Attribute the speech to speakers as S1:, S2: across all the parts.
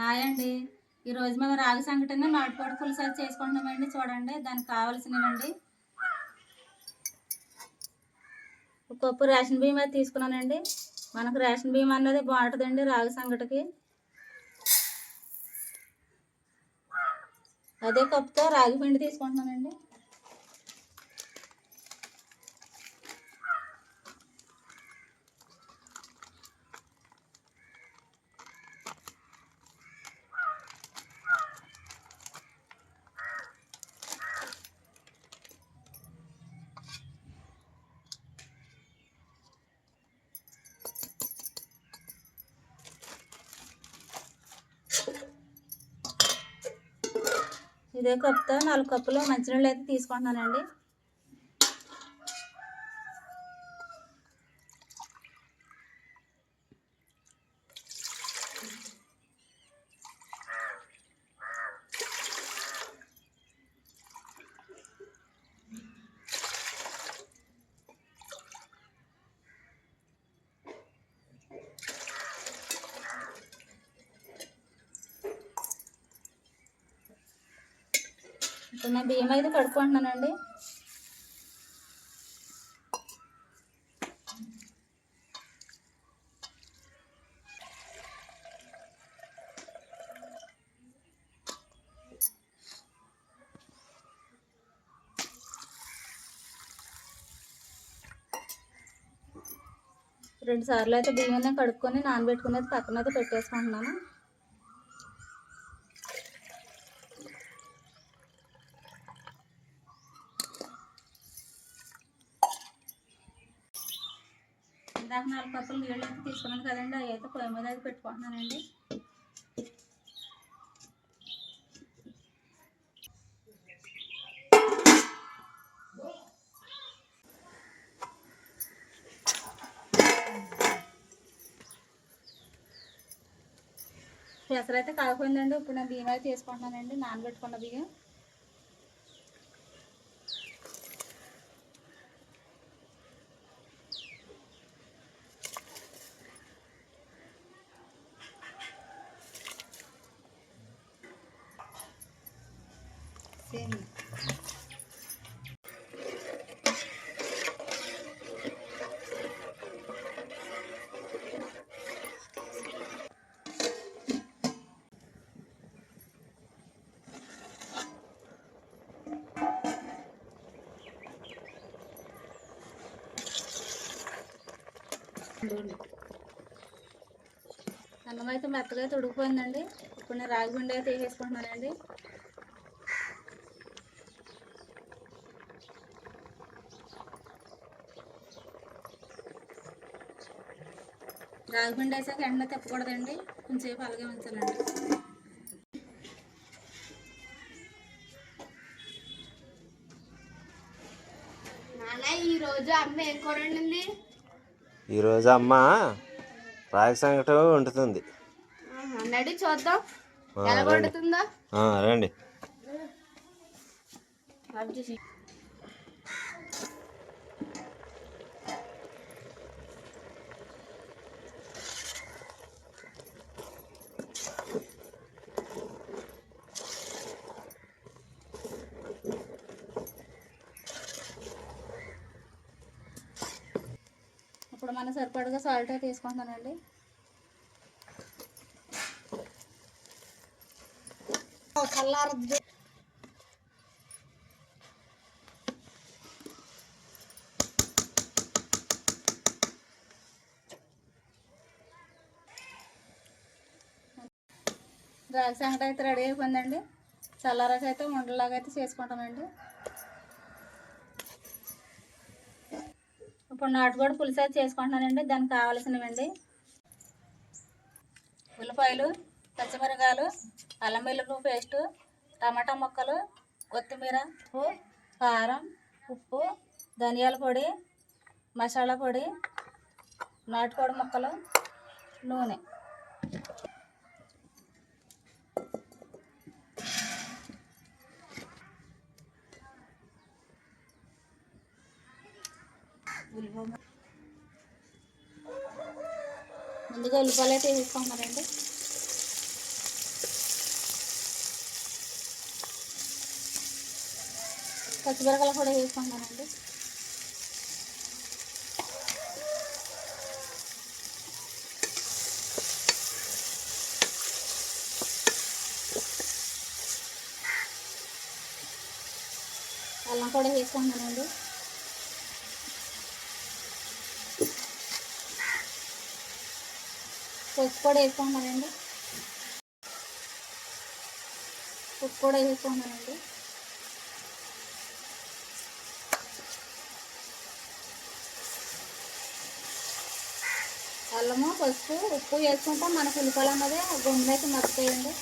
S1: Hi అండి ఈరోజు మేము రాగి సంఘటన నాటుకోడి పులుసు అది చేసుకుంటున్నామండి. చూడండి దానికి కావాల్సినవండి. ఒక కప్పు రేషన్ బియ్యం అయితే తీసుకున్నానండి. మనకు రేషన్ బియ్యం అన్నది బాగుంటుందండి రాగి సంఘటకి అదే కప్పుతో రాగి పిండి తీసుకుంటున్నానండి. ఇదే కప్తో నాలుగు కప్పులు మంచినీళ్ళు అయితే తీసుకుంటున్నానండి. ఇప్పుడు నేను బియ్యం అయితే కడుక్కుంటున్నానండి. రెండు సార్లు అయితే బియ్యం కడుక్కొని నానబెట్టుకునేది పక్కన అయితే పెట్టేసుకుంటున్నాను. ఇందాక నాలుగు కప్పులు నీళ్ళు అయితే తీసుకున్నాను కదండి అవి అయితే పొయ్యి మీద అయితే పెట్టుకుంటున్నానండి. పెసరైతే కాకపోయిందండి ఇప్పుడు నేను బియ్యం అయితే తీసుకుంటున్నానండి నానబెట్టుకున్న బియ్యం. అన్నం అయితే మెత్తగా అయితే ఇప్పుడు నేను రాగి అయితే వేసేసుకుంటున్నానండి. రాగి పిండి వేసాక ఎండ తిప్పకూడదండి. కొంచెంసేపు అలాగే ఉంచాలండి.
S2: నాన్న ఈ రోజు అమ్మ ఏం కూర వండింది?
S3: ఈరోజు అమ్మ రాగి సంగటి వండుతుంది.
S2: నడి చూద్దాం. ఎలా
S3: రండి
S2: వండుతుందో
S3: ఆ, రండి
S2: ఆఫ్ చేసి.
S1: ఇప్పుడు మన సరిపడగా సాల్ట్ అయితే తీసుకుంటున్నానండి రాగి సంగటి అయితే రెడీ అయిపోయిందండి. చల్లారాక అయితే ఉండలాగా అయితే చేసుకుంటామండి. ఇప్పుడు నాటుకోడి పులుసు చేసుకుంటున్నానండి. దానికి కావాల్సినవండి. ఉల్లిపాయలు పచ్చిమిరకాయలు అల్లం వెల్లుల్లి పేస్టు టమాటా ముక్కలు కొత్తిమీర ఉప్పు కారం ఉప్పు ధనియాల పొడి మసాలా పొడి నాటుకోడి ముక్కలు నూనె. ఉల్లిపాయలు అయితే అండి పచ్చిమిరకాయలు కూడా వేసుకున్నానండి అల్లం కూడా వేసుకున్నానండి పసుపు కూడా వేసుకోమనండి ఉప్పు కూడా వేసుకోమనండి అల్లము పసుపు ఉప్పు వేసుకుంటే మనకు ఉల్లిపాయలు అన్నది గుండెకి మర్చిపోయండి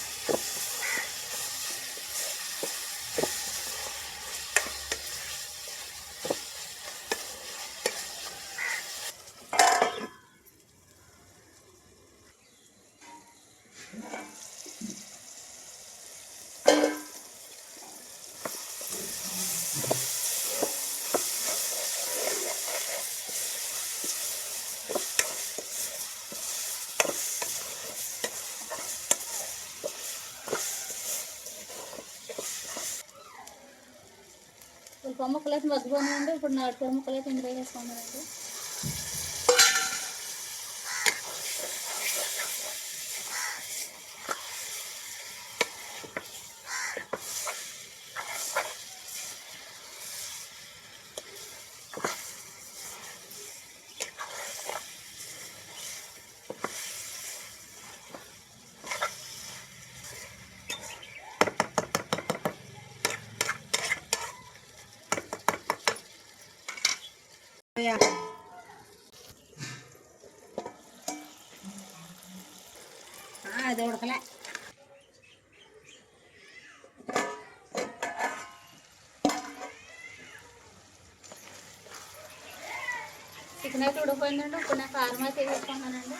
S1: ముక్కలు అయితే మగ్గిపోయినాయండి ఇప్పుడు నాటుకోడి ముక్కలు అయితే ఇందులో వేసుకున్నానండి
S2: అది ఉడకలే
S1: చికెన్ అయితే ఉడికిపోయిందండి ఇప్పుడు నేను కారం అయితే వేసుకుంటున్నానండి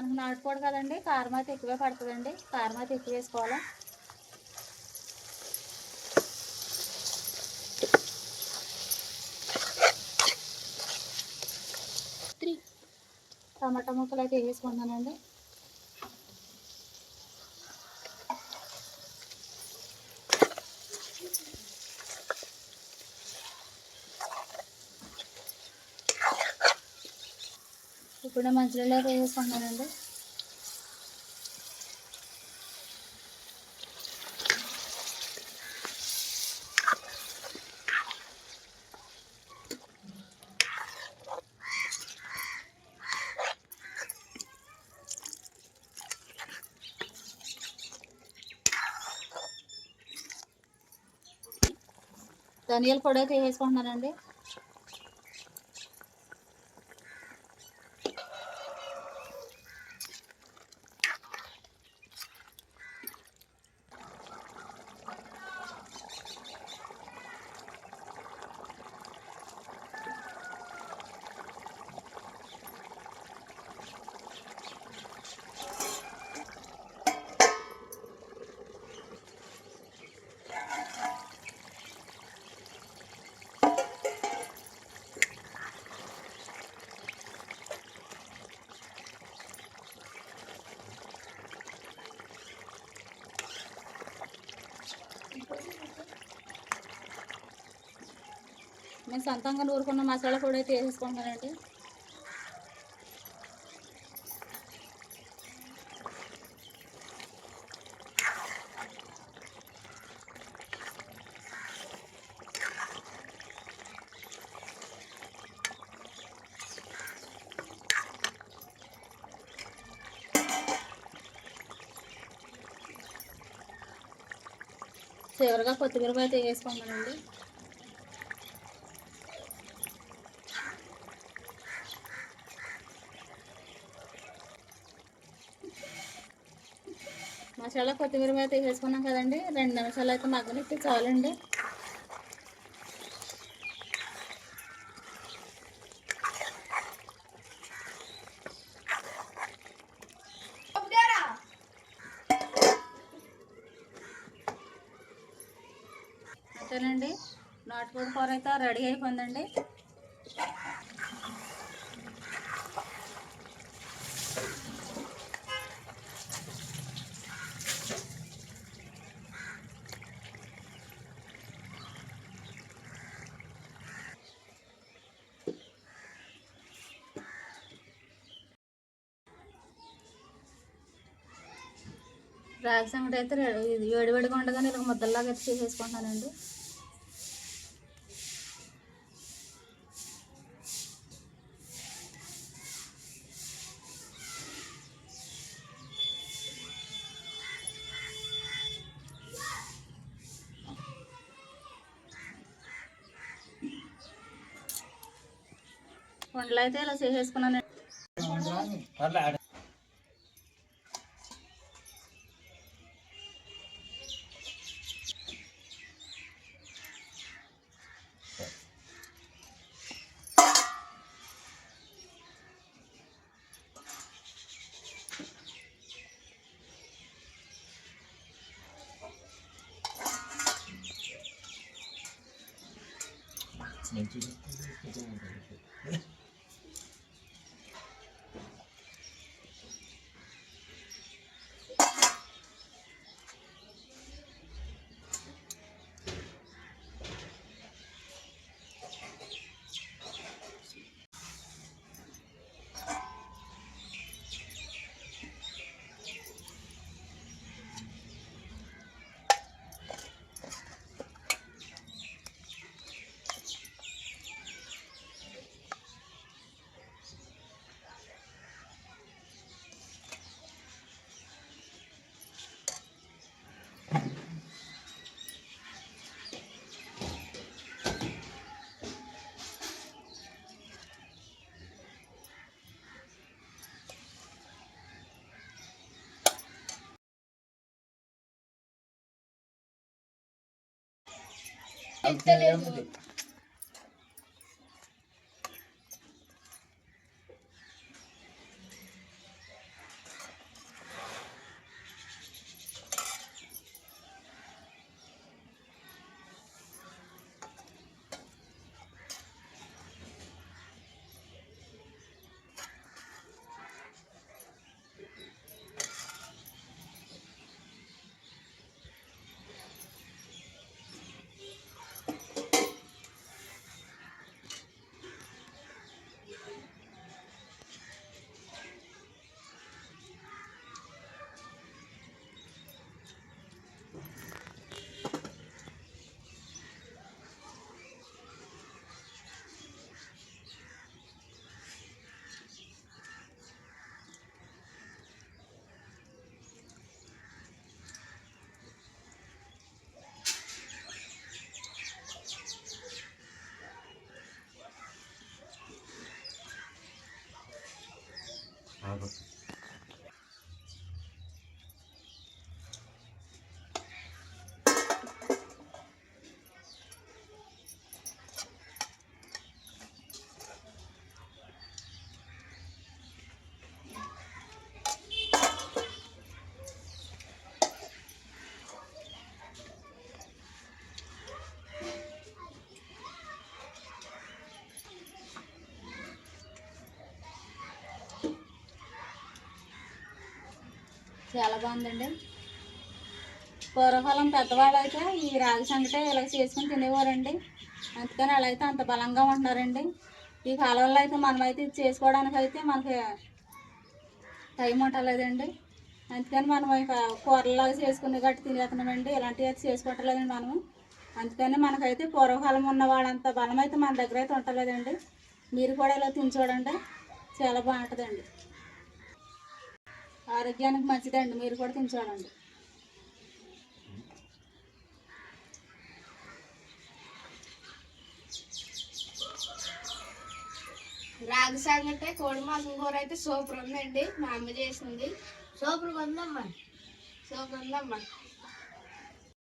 S1: మనకు నాటుకోడు కదండి కారం అయితే ఎక్కువే పడుతుందండి. కారం అయితే ఎక్కువ వేసుకోవాలి? టమాటా ముక్కలు అయితే వేసుకుంటానండి ఇప్పుడు మధ్యలో వేసుకుంటానండి. ధనియాల పొడి అయితే వేసుకుంటున్నానండి. నేను సొంతంగా నూరుకున్న మసాలా పొడి అయితే వేసేసుకుంటానండి. చివరిగా కొత్తిమీర అయితే వేసుకుంటానండి మసాలా కొత్తిమీర మీద వేసుకున్నాం కదండి. రెండు నిమిషాలు అయితే మగ్గనిస్తే చాలండి. అంతేనండి. నాటుకోడి కూర అయితే రెడీ అయిపోయిందండి. రాగి సంగటి అయితే వేడివేడిగా ఉండగానే ఇలా ముద్దల్లాగా అయితే చేసేసుకుంటానండి వండలు అయితే ఇలా 먼지가풀这정도로넓 은. చేసేసుకున్నానండి whatever. చాలా బాగుందండి. పూర్వకాలం పెద్దవాళ్ళు అయితే ఈ రాగి సంగటే ఇలా చేసుకుని తినేవారండి. అందుకని అలా అయితే అంత బలంగా ఉంటున్నారండి. ఈ కాలంలో అయితే మనమైతే ఇది చేసుకోవడానికి అయితే మనకి టైం ఉండలేదండి అందుకని మనం ఇక కూరలాగా చేసుకుని గట్టి తినేస్తున్నామండి. ఇలాంటివి అయితే చేసుకోవట్లేదండి మనము. అందుకని మనకైతే పూర్వకాలం ఉన్న వాళ్ళంత బలం అయితే మన దగ్గర అయితే ఉండలేదండి మీరు కూడా ఇలా తిని చూడండి. చాలా బాగుంటుందండి. ఆరోగ్యానికి మంచిదండి. మీరు కూడా తిని
S2: రాగి సాగు అంటే కోడి మాసం కూర అయితే సూపర్ ఉందండి. మా అమ్మ చేసింది. సూపర్ ఉందమ్మా. సూపర్ ఉందమ్మా.